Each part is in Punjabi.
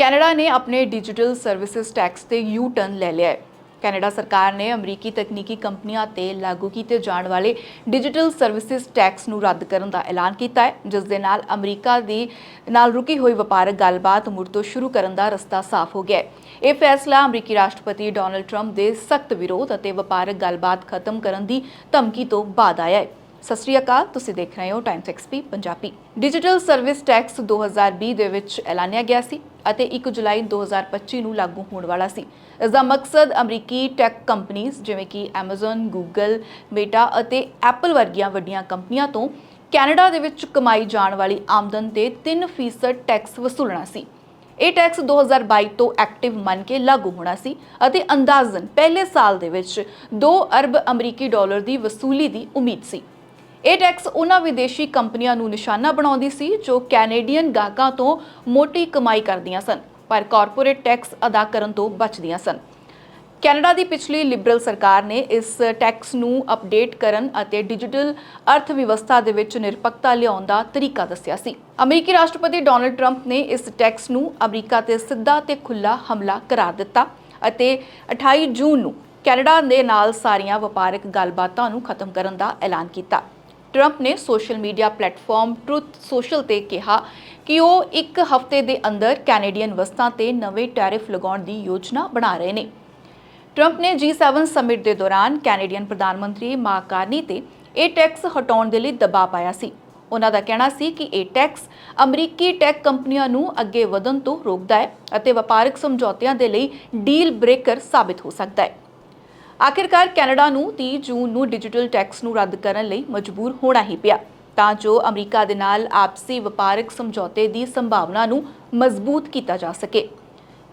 ਕੈਨੇਡਾ ਨੇ ਆਪਣੇ ਡਿਜੀਟਲ ਸਰਵਿਸਿਜ਼ ਟੈਕਸ ਤੇ ਯੂ ਟਰਨ ਲੈ ਲਿਆ ਹੈ। ਕੈਨੇਡਾ ਸਰਕਾਰ ਨੇ ਅਮਰੀਕੀ ਤਕਨੀਕੀ ਕੰਪਨੀਆਂ ਤੇ ਲਾਗੂ ਕੀਤੇ ਜਾਣ ਵਾਲੇ ਡਿਜੀਟਲ ਸਰਵਿਸਿਜ਼ ਟੈਕਸ ਨੂੰ ਰੱਦ ਕਰਨ ਦਾ ਐਲਾਨ ਕੀਤਾ ਹੈ, ਜਿਸ ਦੇ ਨਾਲ ਅਮਰੀਕਾ ਦੀ ਨਾਲ ਰੁਕੀ ਹੋਈ ਵਪਾਰਕ ਗੱਲਬਾਤ ਮੁੜ ਤੋਂ ਸ਼ੁਰੂ ਕਰਨ ਦਾ ਰਸਤਾ ਸਾਫ਼ ਹੋ ਗਿਆ ਹੈ। ਇਹ ਫੈਸਲਾ ਅਮਰੀਕੀ ਰਾਸ਼ਟਰਪਤੀ ਡੋਨਲਡ ਟਰੰਪ ਦੇ ਸਖਤ ਵਿਰੋਧ ਅਤੇ ਵਪਾਰਕ ਗੱਲਬਾਤ ਖਤਮ ਕਰਨ ਦੀ ਧਮਕੀ ਤੋਂ ਬਾਅਦ ਆਇਆ ਹੈ। ਸਤਿ ਸ਼੍ਰੀ ਅਕਾਲ ਤੁਸੀਂ ਦੇਖ ਰਹੇ ਹੋ Times XP Punjabi. Digital service tax 2020 ਦੇ ਵਿੱਚ ਐਲਾਨਿਆ ਗਿਆ ਸੀ ਅਤੇ 1 ਜੁਲਾਈ 2025 ਨੂੰ ਲਾਗੂ ਹੋਣ ਵਾਲਾ ਸੀ। ਇਸ ਦਾ ਮਕਸਦ ਅਮਰੀਕੀ ਟੈਕ ਕੰਪਨੀਆਂ ਜਿਵੇਂ ਕਿ Amazon, Google, Meta ਅਤੇ Apple ਵਰਗੀਆਂ ਵੱਡੀਆਂ ਕੰਪਨੀਆਂ ਤੋਂ ਕੈਨੇਡਾ ਦੇ ਵਿੱਚ ਕਮਾਈ ਜਾਣ ਵਾਲੀ ਆਮਦਨ ਤੇ 3% ਟੈਕਸ ਵਸੂਲਣਾ ਸੀ। ਇਹ ਟੈਕਸ 2022 ਤੋਂ ਐਕਟਿਵ ਮੰਨ ਕੇ ਲਾਗੂ ਹੋਣਾ ਸੀ ਅਤੇ ਅੰਦਾਜ਼ਨ ਪਹਿਲੇ ਸਾਲ ਦੇ ਵਿੱਚ 2 ਅਰਬ ਅਮਰੀਕੀ ਡਾਲਰ ਦੀ ਵਸੂਲੀ ਦੀ ਉਮੀਦ ਸੀ। ਇਹ ਟੈਕਸ ਉਹਨਾਂ ਵਿਦੇਸ਼ੀ ਕੰਪਨੀਆਂ ਨੂੰ ਨਿਸ਼ਾਨਾ ਬਣਾਉਂਦੀ ਸੀ ਜੋ ਕੈਨੇਡੀਅਨ ਗਾਹਕਾਂ ਤੋਂ ਮੋਟੀ ਕਮਾਈ ਕਰਦੀਆਂ ਸਨ, ਪਰ ਕਾਰਪੋਰੇਟ ਟੈਕਸ ਅਦਾ ਕਰਨ ਤੋਂ ਬਚਦੀਆਂ ਸਨ। ਕੈਨੇਡਾ ਦੀ ਪਿਛਲੀ ਲਿਬਰਲ ਸਰਕਾਰ ਨੇ ਇਸ ਟੈਕਸ ਨੂੰ ਅਪਡੇਟ ਕਰਨ ਅਤੇ ਡਿਜੀਟਲ ਅਰਥ ਵਿਵਸਥਾ ਦੇ ਵਿੱਚ ਨਿਰਪੱਖਤਾ ਲਿਆਉਣ ਦਾ ਤਰੀਕਾ ਦੱਸਿਆ ਸੀ। ਅਮਰੀਕੀ ਰਾਸ਼ਟਰਪਤੀ ਡੋਨਲਡ ਟਰੰਪ ਨੇ ਇਸ ਟੈਕਸ ਨੂੰ ਅਮਰੀਕਾ ਤੇ ਸਿੱਧਾ ਤੇ ਖੁੱਲਾ ਹਮਲਾ ਕਰਾਰ ਦਿੱਤਾ ਅਤੇ 28 ਜੂਨ ਨੂੰ ਕੈਨੇਡਾ ਦੇ ਨਾਲ ਸਾਰੀਆਂ ਵਪਾਰਕ ਗੱਲਬਾਤਾਂ ਨੂੰ ਖਤਮ ਕਰਨ ਦਾ ਐਲਾਨ ਕੀਤਾ। ਟਰੰਪ ਨੇ social media platform Truth Social ਤੇ ਕਿਹਾ ਕਿ ਉਹ ਇੱਕ ਹਫ਼ਤੇ ਦੇ ਅੰਦਰ ਕੈਨੇਡੀਅਨ ਵਸਤਾਂ ਤੇ ਨਵੇਂ ਟੈਰਿਫ ਲਗਾਉਣ ਦੀ ਯੋਜਨਾ ਬਣਾ ਰਹੇ ਨੇ। ਟਰੰਪ ਨੇ G7 ਸਮਿਟ ਦੇ ਦੌਰਾਨ ਕੈਨੇਡੀਅਨ ਪ੍ਰਧਾਨ ਮੰਤਰੀ ਮਾਰਕ ਕਾਰਨੀ ਤੇ ਇਹ ਟੈਕਸ ਹਟਾਉਣ ਦੇ ਲਈ ਦਬਾਅ ਪਾਇਆ ਸੀ। ਉਹਨਾਂ ਦਾ ਕਹਿਣਾ ਸੀ ਕਿ ਇਹ ਟੈਕਸ ਅਮਰੀਕੀ ਟੈਕ ਕੰਪਨੀਆਂ ਨੂੰ ਅੱਗੇ ਵਧਣ ਤੋਂ ਰੋਕਦਾ ਹੈ ਅਤੇ ਵਪਾਰਕ ਸਮਝੌਤਿਆਂ ਦੇ ਲਈ ਡੀਲ ਬ੍ਰੇਕਰ ਸਾਬਿਤ ਹੋ ਸਕਦਾ ਹੈ। ਆਖਿਰਕਾਰ ਕੈਨੇਡਾ ਨੂੰ 30 ਜੂਨ ਨੂੰ ਡਿਜੀਟਲ ਟੈਕਸ ਨੂੰ ਰੱਦ ਕਰਨ ਲਈ ਮਜਬੂਰ ਹੋਣਾ ਹੀ ਪਿਆ। ਤਾਂ ਜੋ ਅਮਰੀਕਾ ਦੇ ਨਾਲ ਆਪਸੀ ਵਪਾਰਕ ਸਮਝੌਤੇ ਦੀ ਸੰਭਾਵਨਾ ਨੂੰ ਮਜ਼ਬੂਤ ਕੀਤਾ ਜਾ ਸਕੇ।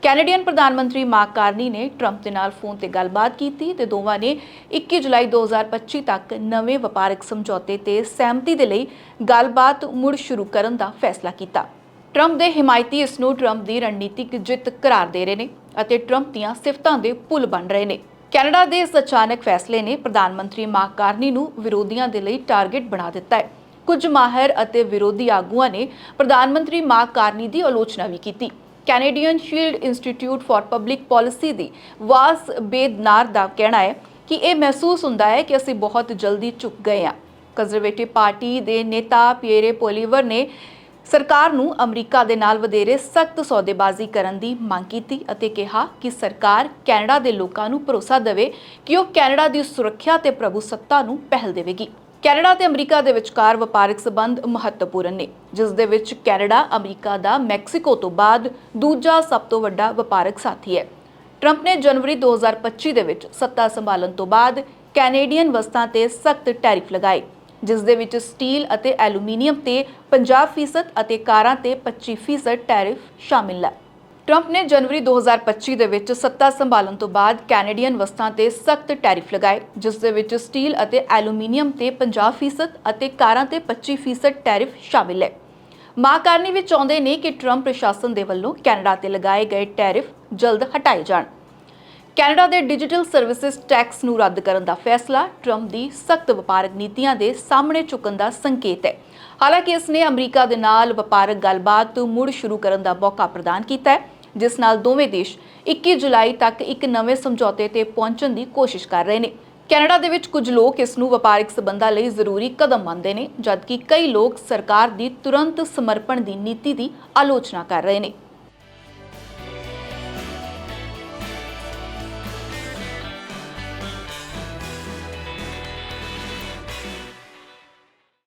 ਕੈਨੇਡੀਅਨ ਪ੍ਰਧਾਨ ਮੰਤਰੀ ਮਾਰਕ ਕਾਰਨੀ ਨੇ ਟਰੰਪ ਦੇ ਨਾਲ ਫੋਨ ਤੇ ਗੱਲਬਾਤ ਕੀਤੀ ਤੇ ਦੋਵਾਂ ਨੇ 21 ਜੁਲਾਈ 2025 ਤੱਕ ਨਵੇਂ ਵਪਾਰਕ ਸਮਝੌਤੇ ਤੇ ਸਹਿਮਤੀ ਦੇ ਲਈ ਗੱਲਬਾਤ ਮੁੜ ਸ਼ੁਰੂ ਕਰਨ ਦਾ ਫੈਸਲਾ ਕੀਤਾ। ਟਰੰਪ ਦੇ ਹਿਮਾਇਤੀ ਇਸ ਨੂੰ ਟਰੰਪ ਦੀ ਰਣਨੀਤਿਕ ਜਿੱਤ ਕਰਾਰ ਦੇ ਰਹੇ ਨੇ ਅਤੇ ਟਰੰਪ ਦੀਆਂ ਸਿਫਤਾਂ ਦੇ ਪੁਲ ਬਣ ਰਹੇ ਨੇ। ਕੈਨੇਡਾ ਦੇ ਇਸ ਅਚਾਨਕ ਫੈਸਲੇ ਨੇ ਪ੍ਰਧਾਨ ਮੰਤਰੀ ਮਾਰਕ ਕਾਰਨੀ ਨੂੰ ਵਿਰੋਧੀਆਂ ਦੇ ਲਈ ਟਾਰਗੇਟ ਬਣਾ ਦਿੱਤਾ ਹੈ। ਕੁਝ ਮਾਹਿਰ ਅਤੇ ਵਿਰੋਧੀ ਆਗੂਆਂ ਨੇ ਪ੍ਰਧਾਨ ਮੰਤਰੀ ਮਾਰਕ ਕਾਰਨੀ ਦੀ ਆਲੋਚਨਾ ਵੀ ਕੀਤੀ। Canadian Shield Institute for Public Policy the Vass Bednar ਦਾ ਕਹਿਣਾ ਹੈ ਕਿ ਇਹ ਮਹਿਸੂਸ ਹੁੰਦਾ ਹੈ ਕਿ ਅਸੀਂ ਬਹੁਤ ਜਲਦੀ ਝੁਕ ਗਏ ਹਾਂ। ਕੰਜ਼ਰਵੇਟਿਵ ਪਾਰਟੀ ਦੇ ਨੇਤਾ ਪੀਏਰੇ ਪੋਲੀਵਰ ਨੇ ਸਰਕਾਰ ਨੂੰ ਅਮਰੀਕਾ ਦੇ ਨਾਲ ਵਧੇਰੇ ਸਖਤ ਸੌਦੇਬਾਜ਼ੀ ਕਰਨ ਦੀ ਮੰਗ ਕੀਤੀ ਅਤੇ ਕਿਹਾ ਕਿ ਸਰਕਾਰ ਕੈਨੇਡਾ ਦੇ ਲੋਕਾਂ ਨੂੰ ਭਰੋਸਾ ਦੇਵੇ ਕਿ ਉਹ ਕੈਨੇਡਾ ਦੀ ਸੁਰੱਖਿਆ ਤੇ ਪ੍ਰਭੂਸੱਤਾ ਨੂੰ ਪਹਿਲ ਦੇਵੇਗੀ। ਕੈਨੇਡਾ ਤੇ ਅਮਰੀਕਾ ਦੇ ਵਿਚਕਾਰ ਵਪਾਰਕ ਸਬੰਧ ਮਹੱਤਵਪੂਰਨ ਨੇ, ਜਿਸ ਦੇ ਵਿੱਚ ਕੈਨੇਡਾ, ਅਮਰੀਕਾ ਦਾ ਮੈਕਸੀਕੋ ਤੋਂ ਬਾਅਦ ਦੂਜਾ ਸਭ ਤੋਂ ਵੱਡਾ ਵਪਾਰਕ ਸਾਥੀ ਹੈ। ਟਰੰਪ ਨੇ ਜਨਵਰੀ 2025 ਦੇ ਵਿੱਚ ਸੱਤਾ ਸੰਭਾਲਣ ਤੋਂ ਬਾਅਦ ਕੈਨੇਡੀਅਨ ਵਸਤਾਂ ਤੇ ਸਖਤ ਟੈਰਿਫ ਲਗਾਏ। ਜਿਸ ਦੇ ਵਿੱਚ ਸਟੀਲ ਅਤੇ ਐਲੂਮੀਨੀਅਮ ਤੇ 50% ਅਤੇ ਕਾਰਾਂ ਤੇ 25% ਟੈਰਿਫ ਸ਼ਾਮਿਲ ਹੈ। ਟਰੰਪ ਨੇ ਜਨਵਰੀ 2025 ਦੇ ਵਿੱਚ ਸੱਤਾ ਸੰਭਾਲਣ ਤੋਂ ਬਾਅਦ ਕੈਨੇਡੀਅਨ ਵਸਤਾਂ ਤੇ ਸਖਤ ਟੈਰਿਫ ਲਗਾਏ, ਜਿਸ ਦੇ ਵਿੱਚ ਸਟੀਲ ਅਤੇ ਐਲੂਮੀਨੀਅਮ ਤੇ 50% ਅਤੇ ਕਾਰਾਂ ਤੇ 25% ਟੈਰਿਫ ਸ਼ਾਮਿਲ ਹੈ। ਮਾਂ ਕਾਰਨੀ ਵਿੱਚ ਚਾਹੁੰਦੇ ਨੇ ਕਿ ਟਰੰਪ ਪ੍ਰਸ਼ਾਸਨ ਦੇ ਵੱਲੋਂ ਕੈਨੇਡਾ ਤੇ ਲਗਾਏ ਗਏ ਟੈਰਿਫ ਜਲਦ ਹਟਾਏ ਜਾਣ। ਕੈਨੇਡਾ ਦੇ ਡਿਜੀਟਲ ਸਰਵਿਸਿਜ਼ ਟੈਕਸ ਨੂੰ ਰੱਦ ਕਰਨ ਦਾ ਫੈਸਲਾ ਟਰੰਪ ਦੀ ਸਖਤ ਵਪਾਰਕ ਨੀਤੀਆਂ ਦੇ ਸਾਹਮਣੇ ਚੁੱਕਣ ਦਾ ਸੰਕੇਤ ਹੈ। ਹਾਲਾਂਕਿ ਇਸ ਨੇ ਅਮਰੀਕਾ ਦੇ ਨਾਲ ਵਪਾਰਕ ਗੱਲਬਾਤ ਮੁੜ ਸ਼ੁਰੂ ਕਰਨ ਦਾ ਮੌਕਾ ਪ੍ਰਦਾਨ ਕੀਤਾ ਹੈ, ਜਿਸ ਨਾਲ ਦੋਵੇਂ ਦੇਸ਼ 21 ਜੁਲਾਈ ਤੱਕ ਇੱਕ ਨਵੇਂ ਸਮਝੌਤੇ ਤੇ ਪਹੁੰਚਣ ਦੀ ਕੋਸ਼ਿਸ਼ ਕਰ ਰਹੇ ਨੇ। ਕੈਨੇਡਾ ਦੇ ਵਿੱਚ ਕੁਝ ਲੋਕ ਇਸ ਨੂੰ ਵਪਾਰਕ ਸਬੰਧਾਂ ਲਈ ਜ਼ਰੂਰੀ ਕਦਮ ਮੰਨਦੇ ਨੇ, ਜਦਕਿ ਕਈ ਲੋਕ ਸਰਕਾਰ ਦੀ ਤੁਰੰਤ ਸਮਰਪਣ ਦੀ ਨੀਤੀ ਦੀ ਆਲੋਚਨਾ ਕਰ ਰਹੇ ਨੇ।